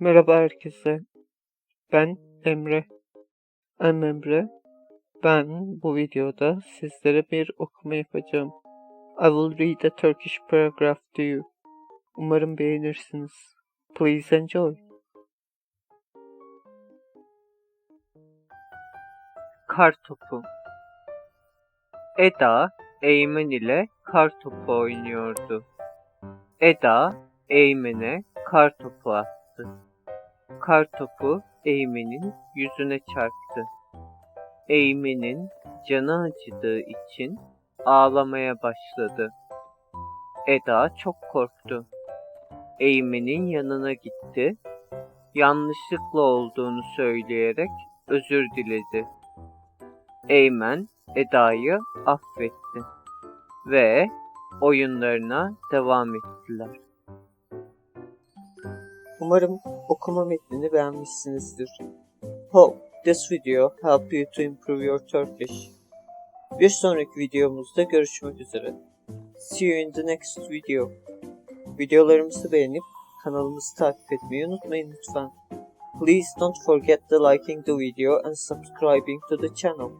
Merhaba herkese. Ben Emre. I'm Emre. Ben bu videoda sizlere bir okuma yapacağım. I will read a Turkish paragraph to you. Umarım beğenirsiniz. Please enjoy. Kar topu. Eda, Eymen ile kar topu oynuyordu. Eda, Eymen'e kar topu attı. Kar topu Eymen'in yüzüne çarptı. Eymen'in canı acıdığı için ağlamaya başladı. Eda çok korktu. Eymen'in yanına gitti. Yanlışlıkla olduğunu söyleyerek özür diledi. Eymen Eda'yı affetti ve oyunlarına devam ettiler. Umarım okuma metnini beğenmişsinizdir. Hope this video help you to improve your Turkish. Bir sonraki videomuzda görüşmek üzere. See you in the next video. Videolarımızı beğenip kanalımızı takip etmeyi unutmayın lütfen. Please don't forget to liking the video and subscribing to the channel.